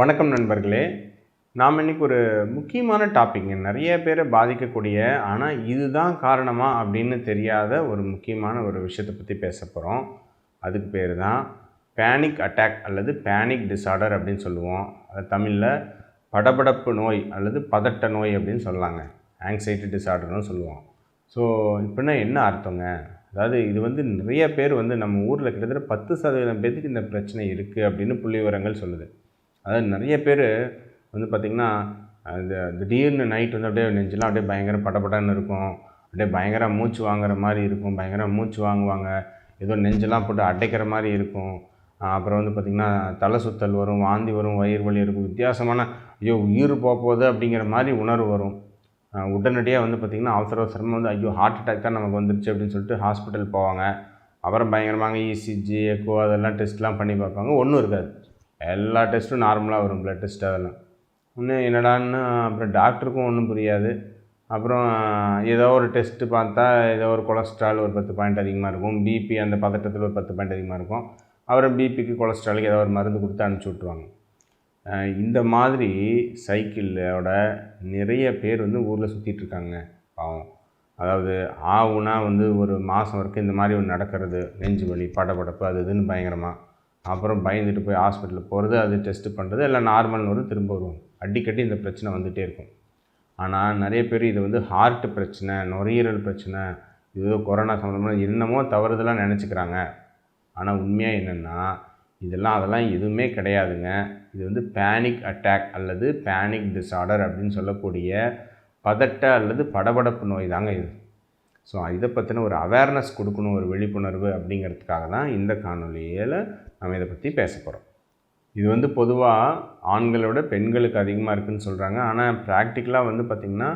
வணக்கம் நண்பர்களே. நாம் இன்றைக்கி ஒரு முக்கியமான டாபிக்ங்க நிறைய பேரை பாதிக்கக்கூடிய ஆனால் இதுதான் காரணமா அப்படின்னு தெரியாத ஒரு முக்கியமான ஒரு விஷயத்தை பற்றி பேச போகிறோம் அதுக்கு பேர் தான் பேனிக் அட்டாக் அல்லது பேனிக் டிஸார்டர் அப்படின்னு சொல்லுவோம். அது தமிழில் படபடப்பு நோய் அல்லது பதட்ட நோய் அப்படின்னு சொல்லலாங்க. ஆங்ஸைட்டி டிஸார்டர்னு சொல்லுவோம். ஸோ இப்படின்னா என்ன அர்த்தங்க? அதாவது இது வந்து நிறைய பேர் வந்து நம்ம ஊரில் கிட்டத்தட்ட பத்து சதவீதம் பேருக்கு இந்த பிரச்சனை இருக்குது அப்படின்னு புள்ளி விவரங்கள் சொல்லுது. அதாவது நிறைய பேர் வந்து பார்த்திங்கன்னா அந்த திடீர்னு நைட் வந்து அப்படியே நெஞ்செலாம் அப்படியே பயங்கர படபடன்னு இருக்கும். அப்படியே பயங்கர மூச்சு வாங்குற மாதிரி இருக்கும். பயங்கர மூச்சு வாங்குவாங்க. ஏதோ நெஞ்செல்லாம் போட்டு அடைக்கிற மாதிரி இருக்கும். அப்புறம் வந்து பார்த்திங்கன்னா தலை சுத்தல் வரும் வாந்தி வரும் வயிறு வலி இருக்கும். வித்தியாசமான ஐயோ உயிர் போக போகுது அப்படிங்கிற மாதிரி உணர்வு வரும். உடனடியாக வந்து பார்த்திங்கன்னா அவசர அவசரமாக வந்து ஐயோ ஹார்ட் அட்டாக் தான் நமக்கு வந்துருச்சு அப்படின்னு சொல்லிட்டு ஹாஸ்பிட்டல் போவாங்க. அப்புறம் பயங்கரமாக இசிஜி எக்கோ அதெல்லாம் டெஸ்ட்லாம் பண்ணி பார்ப்பாங்க. ஒன்றும் இருக்காது. எல்லா டெஸ்ட்டும் நார்மலாக வரும் ப்ளட் டெஸ்ட் அதெல்லாம் இன்னும் என்னடான்னு அப்புறம் டாக்டருக்கும் ஒன்றும் புரியாது. அப்புறம் ஏதோ ஒரு டெஸ்ட்டு பார்த்தா ஏதோ ஒரு கொலஸ்ட்ரால் ஒரு பத்து பாயிண்ட் அதிகமாக இருக்கும். பிபி அந்த பதட்டத்தில் ஒரு பத்து பாயிண்ட் அதிகமாக இருக்கும். அப்புறம் பிபிக்கு கொலஸ்ட்ராலுக்கு ஏதோ ஒரு மருந்து கொடுத்து அனுப்பிச்சி விட்ருவாங்க இந்த மாதிரி சைக்கிளோட நிறைய பேர் வந்து ஊரில் சுற்றிட்டு இருக்காங்க பாவம். அதாவது ஆவுனா வந்து ஒரு மாதம் வரைக்கும் இந்த மாதிரி ஒன்று நடக்கிறது. நெஞ்சு வலி படபடப்பு அது இதுன்னு பயங்கரமாக அப்புறம் பயந்துட்டு போய் ஹாஸ்பிட்டலுக்கு போகிறது அது டெஸ்ட்டு பண்ணுறது எல்லாம் நார்மல்னு வரும் திரும்ப வருவோம். அடிக்கடி இந்த பிரச்சனை வந்துகிட்டே இருக்கும். ஆனால் நிறைய பேர் இது வந்து ஹார்ட் பிரச்சனை நுரையீரல் பிரச்சனை இது ஏதோ கொரோனா சம்மந்தமாக என்னமோ தவறுதலாக நினச்சிக்கிறாங்க. ஆனால் உண்மையாக என்னென்னா இதெல்லாம் அதெல்லாம் எதுவுமே கிடையாதுங்க. இது வந்து பேனிக் அட்டாக் அல்லது பேனிக் டிஸார்டர் அப்படின்னு சொல்லக்கூடிய பதட்ட அல்லது படபடப்பு நோய் தாங்க இது. ஸோ இதை பற்றின ஒரு அவேர்னஸ் கொடுக்கணும் ஒரு விழிப்புணர்வு அப்படிங்கிறதுக்காக தான் இந்த காணொலியில் நம்ம இதை பற்றி பேச போகிறோம் இது வந்து பொதுவாக ஆண்களோட பெண்களுக்கு அதிகமாக இருக்குதுன்னு சொல்கிறாங்க ஆனால் ப்ராக்டிக்கலாக வந்து பார்த்திங்கன்னா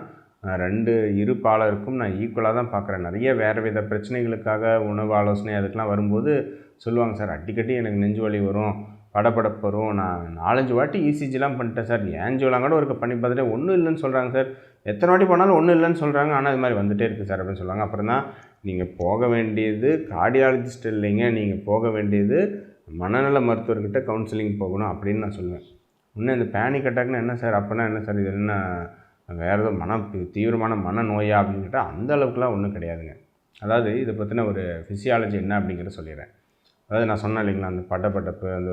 ரெண்டு இரு பாலருக்கும் நான் ஈக்குவலாக தான் பார்க்குறேன் நிறைய வேறு வித பிரச்சனைகளுக்காக உணவு ஆலோசனை அதுக்கெலாம் வரும்போது சொல்லுவாங்க சார் அடிக்கடி எனக்கு நெஞ்சு வலி வரும் படபடப்பு வரும். நான் நாலஞ்சு வாட்டி இசிஜிலாம் பண்ணிட்டேன் சார். ஏஞ்சோலாம் கூட ஒரு பண்ணி பார்த்துட்டு? ஒன்றும் இல்லைன்னு சொல்கிறாங்க சார். எத்தனை வாட்டி போனாலும் ஒன்றும் இல்லைன்னு சொல்கிறாங்க ஆனால் இது மாதிரி வந்துட்டே இருக்குது சார் அப்படின்னு சொல்லுவாங்க. அப்புறம் தான் நீங்கள் போக வேண்டியது கார்டியாலஜிஸ்ட் இல்லைங்க. நீங்கள் போக வேண்டியது மனநல மருத்துவர்கிட்ட கவுன்சிலிங் போகணும் அப்படின்னு நான் சொல்லுவேன். இன்னும் இந்த பேனிக் அட்டாக்னா என்ன சார்? அப்படின்னா என்ன சார்? இது என்ன வேறு ஏதோ மன தீவிரமான மன நோயா அப்படின்னு கேட்டால் அந்த அளவுக்குலாம் ஒன்றும் கிடையாதுங்க. அதாவது இதை பற்றின ஒரு ஃபிசியாலஜி என்ன அப்படிங்கிறத சொல்லிடுறேன். அதாவது நான் சொன்னேன் இல்லைங்களா? அந்த பட்டப்பட்டப்பு அந்த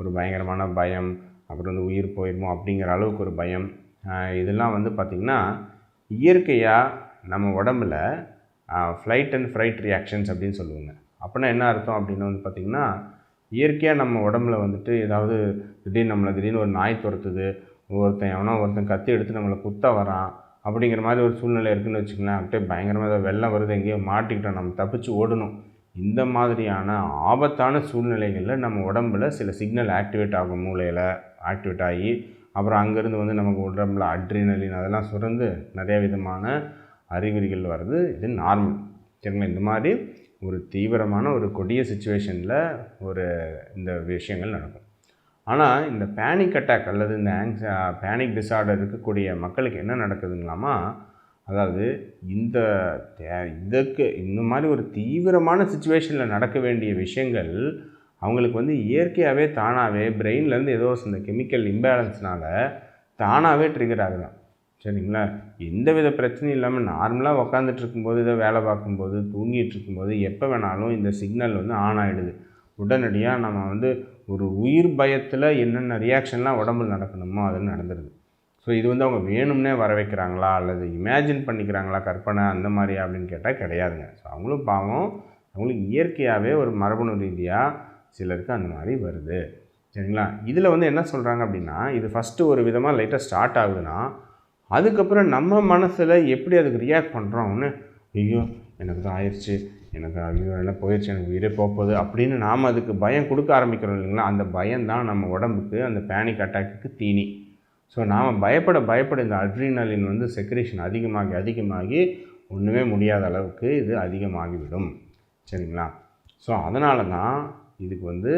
ஒரு பயங்கரமான பயம் அப்புறம் வந்து உயிர் போயிடுமோ அப்படிங்கிற அளவுக்கு ஒரு பயம் இதெல்லாம் வந்து பார்த்திங்கன்னா இயற்கையாக நம்ம உடம்புல ஃப்ளைட் அண்ட் ஃப்ரைட் ரியாக்ஷன்ஸ் அப்படின்னு சொல்லுவாங்க. அப்படின்னா என்ன அர்த்தம் அப்படின்னு வந்து பார்த்திங்கன்னா இயற்கையாக நம்ம உடம்புல வந்துட்டு ஏதாவது திடீர்னு நம்மளை திடீர்னு ஒரு நாய் துரத்துது ஒருத்தன் எவனோ ஒருத்தன் கத்தி எடுத்து நம்மளை குத்த வரான் அப்படிங்கிற மாதிரி ஒரு சூழ்நிலை இருக்குதுன்னு வச்சுக்கலாம் அப்படியே பயங்கரமாக வெள்ளம் வருது எங்கேயோ மாட்டிக்கிட்டோம் நம்ம தப்பிச்சு ஓடணும். இந்த மாதிரியான ஆபத்தான சூழ்நிலைகளில் நம்ம உடம்புல சில சிக்னல் ஆக்டிவேட் ஆகும் மூளையில் ஆக்டிவேட் ஆகி அப்புறம் அங்கேருந்து வந்து நமக்கு உடம்புல அட்ரினலின் அதெல்லாம் சுரந்து நிறைய விதமான அறிகுறிகள் வருது இது நார்மல் சரிங்களா? இந்த மாதிரி ஒரு தீவிரமான ஒரு கொடிய சுச்சுவேஷனில் ஒரு இந்த விஷயங்கள் நடக்கும். ஆனால் இந்த பேனிக் அட்டாக் அல்லது இந்த ஆங்ஸ் பேனிக் டிஸார்டர் இருக்கக்கூடிய மக்களுக்கு என்ன நடக்குதுங்களாமா அதாவது இந்த தே- இதுக்கு இந்த மாதிரி ஒரு தீவிரமான சுச்சுவேஷனில் நடக்க வேண்டிய விஷயங்கள் அவங்களுக்கு வந்து இயற்கையாகவே தானாகவே பிரெயின்லேருந்து ஏதோ இந்த கெமிக்கல் இம்பேலன்ஸ்னால் தானாகவே ட்ரிகர் ஆகுதான். சரிங்களா? எந்த வித பிரச்சனையும் இல்லாமல் நார்மலாக உக்காந்துட்டு இருக்கும்போது இதை வேலை பார்க்கும்போது தூங்கிட்டு இருக்கும்போது எப்போ வேணாலும் இந்த சிக்னல் வந்து ஆன் ஆகிடுது உடனடியாக நம்ம வந்து ஒரு உயிர் பயத்தில் என்னென்ன ரியாக்ஷன்லாம் உடம்புல நடக்கணுமோ அது நடந்துடுது ஸோ இது வந்து அவங்க வேணும்னே வர வைக்கிறாங்களா? அல்லது இமேஜின் பண்ணிக்கிறாங்களா கற்பனை? அந்த மாதிரி அப்படின்னு கேட்டால் கிடையாதுங்க. ஸோ அவங்களும் பாவம். அவங்களுக்கு இயற்கையாகவே ஒரு மரபணு ரீதியாக சிலருக்கு அந்த மாதிரி வருது. சரிங்களா? இதில் வந்து என்ன சொல்கிறாங்க அப்படின்னா இது ஃபஸ்ட்டு ஒரு விதமாக லைட்டாக ஸ்டார்ட் ஆகுதுன்னா அதுக்கப்புறம் நம்ம மனசில் எப்படி அதுக்கு ரியாக்ட் பண்ணுறோம்னு ஐயோ எனக்கு தான் ஆயிடுச்சு எனக்கு ஐயோ என்ன போயிடுச்சு எனக்கு உயிரே போகுது அப்படின்னு நாம் அதுக்கு பயம் கொடுக்க ஆரம்பிக்கிறோம் இல்லைங்களா? அந்த பயம் தான் நம்ம உடம்புக்கு அந்த பேனிக் அட்டாக்குக்கு தீனி. ஸோ நாம் பயப்பட பயப்பட இந்த அட்ரினலின் வந்து செக்ரேஷன் அதிகமாகி அதிகமாகி ஒன்றுமே முடியாத அளவுக்கு இது அதிகமாகிவிடும். சரிங்களா? ஸோ அதனால தான் இதுக்கு வந்து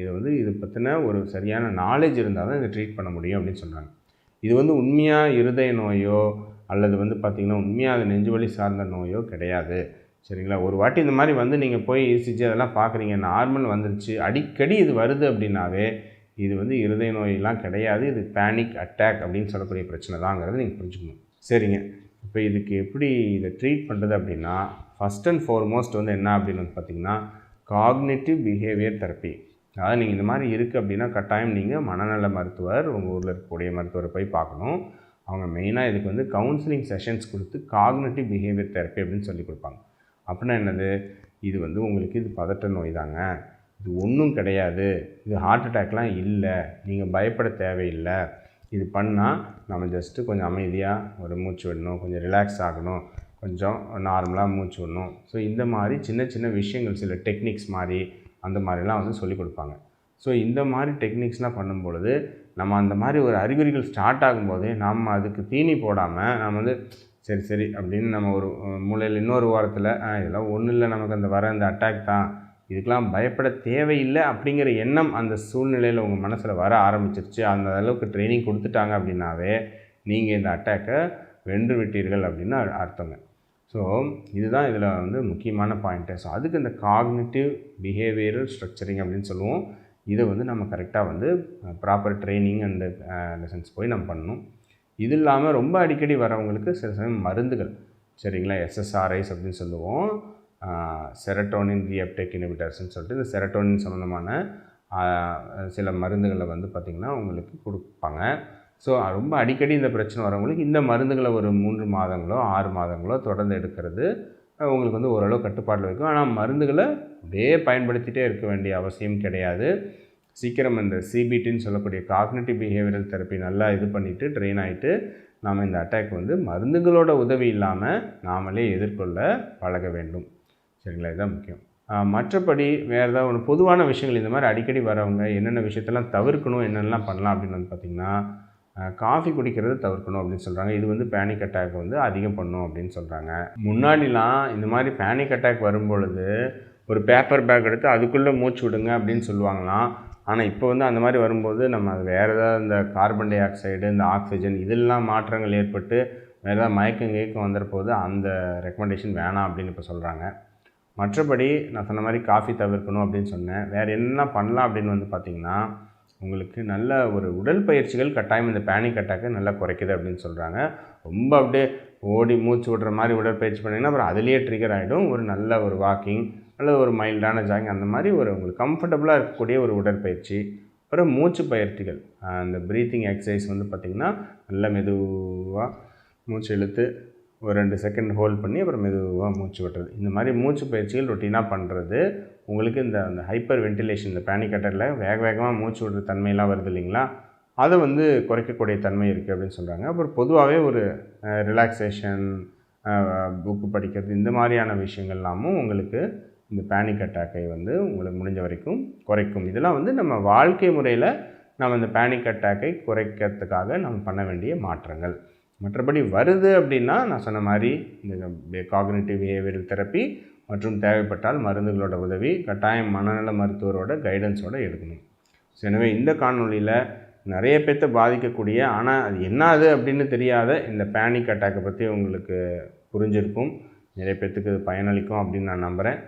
இது வந்து இது பற்றின ஒரு சரியான நாலேஜ் இருந்தால் தான் இதை ட்ரீட் பண்ண முடியும் அப்படின்னு சொல்கிறாங்க இது வந்து உண்மையாக இருதய நோயோ அல்லது வந்து பார்த்திங்கன்னா உண்மையாக அது நெஞ்சு வலி சார்ந்த நோயோ கிடையாது. சரிங்களா? ஒரு வாட்டி இந்த மாதிரி வந்து நீங்கள் போய் இசிஜி அதெல்லாம் பார்க்குறீங்க நார்மல் வந்துருச்சு அடிக்கடி இது வருது அப்படின்னாவே இது வந்து இருதய நோயெல்லாம் கிடையாது இது பேனிக் அட்டாக் அப்படின்னு சொல்லக்கூடிய பிரச்சனை தாங்கிறத நீங்கள் புரிஞ்சுக்கணும். சரிங்க. இப்போ இதுக்கு எப்படி இதை ட்ரீட் பண்ணுறது அப்படின்னா ஃபஸ்ட் அண்ட் ஃபார்மோஸ்ட் வந்து என்ன அப்படின்னு வந்து பார்த்தீங்கன்னா காக்னேட்டிவ் பிஹேவியர் தெரப்பி அதாவது நீங்கள் இந்த மாதிரி இருக்குது அப்படின்னா கட்டாயம் நீங்கள் மனநல மருத்துவர் உங்கள் ஊரில் இருக்கக்கூடிய மருத்துவரை போய் பார்க்கணும். அவங்க மெயினாக இதுக்கு வந்து கவுன்சிலிங் செஷன்ஸ் கொடுத்து காக்னேட்டிவ் பிஹேவியர் தெரப்பி அப்படின்னு சொல்லி கொடுப்பாங்க. அப்படின்னா என்னது? இது வந்து உங்களுக்கு இது பதட்ட நோய் தாங்க. இது ஒன்றும் கிடையாது. இது ஹார்ட் அட்டாக்லாம் இல்லை. நீங்கள் பயப்பட தேவையில்லை. இது பண்ணால் நம்ம ஜஸ்ட்டு கொஞ்சம் அமைதியாக ஒரு மூச்சு விடணும் கொஞ்சம் ரிலாக்ஸ் ஆகணும். கொஞ்சம் நார்மலாக மூச்சு விடணும். ஸோ இந்த மாதிரி சின்ன சின்ன விஷயங்கள் சில டெக்னிக்ஸ் மாதிரி அந்த மாதிரிலாம் வந்து சொல்லிக் கொடுப்பாங்க. ஸோ இந்த மாதிரி டெக்னிக்ஸ்லாம் பண்ணும்பொழுது நம்ம அந்த மாதிரி ஒரு அறிகுறிகள் ஸ்டார்ட் ஆகும்போதே நம்ம அதுக்கு தீனி போடாமல் நம்ம வந்து சரி சரி அப்படின்னு நம்ம ஒரு மூலையில் இன்னொரு வாரத்தில் இதெல்லாம் ஒன்றும் இல்லை நமக்கு அந்த வர அந்த அட்டாக் தான். இதுக்கெலாம் பயப்பட தேவையில்லை அப்படிங்கிற எண்ணம் அந்த சூழ்நிலையில் உங்கள் மனசில் வர ஆரம்பிச்சிருச்சு. அந்த அளவுக்கு ட்ரைனிங் கொடுத்துட்டாங்க அப்படின்னாவே நீங்கள் இந்த அட்டாக்கை வென்று விட்டீர்கள் அப்படின்னு அர்த்தங்க. ஸோ இதுதான் இதில் வந்து முக்கியமான பாயிண்ட்டு ஸோ அதுக்கு இந்த காக்னிட்டிவ் பிஹேவியரல் ஸ்ட்ரக்சரிங் அப்படின்னு சொல்லுவோம். இதை வந்து நம்ம கரெக்டாக வந்து ப்ராப்பர் ட்ரைனிங் அண்டு லெசன்ஸ் போய் நம்ம பண்ணணும். இது இல்லாமல் ரொம்ப அடிக்கடி வரவங்களுக்கு சில சமயம் மருந்துகள். சரிங்களா? எஸ்எஸ்ஆர்ஐஸ் அப்படின்னு சொல்லுவோம். செரட்டோனின் ரீஅப்டேக் இனிபிட்டர்ஸ்னு சொல்லிட்டு இந்த செரட்டோனின் சம்மந்தமான சில மருந்துகளை வந்து பார்த்திங்கன்னா உங்களுக்கு கொடுப்பாங்க. ஸோ ரொம்ப அடிக்கடி இந்த பிரச்சனை வரவங்களுக்கு இந்த மருந்துகளை ஒரு மூன்று மாதங்களோ ஆறு மாதங்களோ தொடர்ந்து எடுக்கிறது உங்களுக்கு வந்து ஓரளவு கட்டுப்பாட்டில் இருக்கும். ஆனால் மருந்துகளை அப்படியே பயன்படுத்திகிட்டே இருக்க வேண்டிய அவசியம் கிடையாது. சீக்கிரம் இந்த சிபிடின்னு சொல்லக்கூடிய காக்னேட்டிவ் பிஹேவியரல் தெரப்பி நல்லா இது பண்ணிவிட்டு ட்ரெயின் ஆகிட்டு நாம் இந்த அட்டாக் வந்து மருந்துகளோட உதவி இல்லாமல் நாமளே எதிர்கொள்ள பழக வேண்டும். சரிங்களா? இதுதான் முக்கியம். மற்றபடி வேறு ஏதாவது ஒன்று பொதுவான விஷயங்கள் இந்த மாதிரி அடிக்கடி வரவங்க என்னென்ன விஷயத்தெல்லாம் தவிர்க்கணும் என்னென்னலாம் பண்ணலாம் அப்படின்னு வந்து பார்த்திங்கன்னா காஃபி குடிக்கிறது தவிர்க்கணும் அப்படின்னு சொல்கிறாங்க இது வந்து பேனிக் அட்டாக் வந்து அதிகம் பண்ணும் அப்படின்னு சொல்கிறாங்க முன்னாடிலாம் இந்த மாதிரி பேனிக் அட்டாக் வரும்பொழுது ஒரு பேப்பர் பேக் எடுத்து அதுக்குள்ளே மூச்சு விடுங்க அப்படின்னு சொல்லுவாங்களாம். ஆனால் இப்போ வந்து அந்த மாதிரி வரும்போது நம்ம வேறு ஏதாவது இந்த கார்பன் டை ஆக்சைடு இந்த ஆக்சிஜன் இதெல்லாம் மாற்றங்கள் ஏற்பட்டு வேறு ஏதாவது மயக்கம் கேக்கம் வந்துடுற அந்த ரெக்கமெண்டேஷன் வேணாம் அப்படின்னு இப்போ சொல்கிறாங்க மற்றபடி நான் சொன்ன மாதிரி காஃபி தவிர்க்கணும் அப்படின்னு சொன்னேன். வேறு என்ன பண்ணலாம் அப்படின்னு வந்து பார்த்திங்கன்னா உங்களுக்கு நல்ல ஒரு உடல் பயிற்சிகள் கட்டாயம் இந்த பேனிக் அட்டாக்கை நல்லா குறைக்குது அப்படின்னு சொல்கிறாங்க ரொம்ப அப்படியே ஓடி மூச்சு விடுற மாதிரி உடற்பயிற்சி பண்ணிங்கன்னா அப்புறம் அதுலேயே ட்ரிகர் ஆகிடும் ஒரு நல்ல ஒரு வாக்கிங் அல்லது ஒரு மைல்டான ஜாகிங் அந்த மாதிரி ஒரு உங்களுக்கு கம்ஃபர்டபுளாக இருக்கக்கூடிய ஒரு உடற்பயிற்சி. அப்புறம் மூச்சு பயிற்சிகள். அந்த ப்ரீத்திங் எக்ஸசைஸ் வந்து பார்த்திங்கன்னா நல்ல மெதுவாக மூச்சு இழுத்து ஒரு ரெண்டு செகண்ட் ஹோல்ட் பண்ணி அப்புறம் மெதுவாக மூச்சு விட்டுறது. இந்த மாதிரி மூச்சு பயிற்சிகள் ரொட்டீனாக பண்ணுறது உங்களுக்கு இந்த அந்த ஹைப்பர் வென்டிலேஷன் இந்த பேனிக் அட்டரில் வேக வேகமாக மூச்சு விடுற தன்மையெல்லாம் வருது இல்லைங்களா? அதை வந்து குறைக்கக்கூடிய தன்மை இருக்குது அப்படின்னு சொல்கிறாங்க அப்புறம் பொதுவாகவே ஒரு ரிலாக்ஸேஷன் புக்கு படிக்கிறது இந்த மாதிரியான விஷயங்கள்லாமும் உங்களுக்கு இந்த பேனிக் அட்டாக்கை வந்து உங்களுக்கு முடிஞ்ச வரைக்கும் குறைக்கும். இதெல்லாம் வந்து நம்ம வாழ்க்கை முறையில் நம்ம இந்த பேனிக் அட்டாக்கை குறைக்கிறதுக்காக நம்ம பண்ண வேண்டிய மாற்றங்கள். மற்றபடி வருது அப்படின்னா நான் சொன்ன மாதிரி இந்த காக்னேட்டிவ் பிஹேவியரல் தெரப்பி மற்றும் தேவைப்பட்டால் மருந்துகளோட உதவி கட்டாயம் மனநல மருத்துவரோட கைடன்ஸோடு எடுக்கணும். ஸோ எனவே இந்த காணொலியில் நிறைய பேர்த்த பாதிக்கக்கூடிய ஆனால் அது என்னது அப்படின்னு தெரியாத இந்த பேனிக் அட்டாக்கை பற்றி உங்களுக்கு புரிஞ்சிருக்கும். நிறைய பேர்த்துக்கு இது பயனளிக்கும் அப்படின்னு நான் நம்புகிறேன்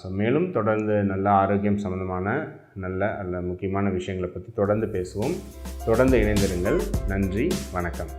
ஸோ மேலும் தொடர்ந்து நல்ல ஆரோக்கியம் சம்மந்தமான நல்ல அல்ல முக்கியமான விஷயங்களை பற்றி தொடர்ந்து பேசுவோம். தொடர்ந்து இணைந்திருங்கள். நன்றி வணக்கம்.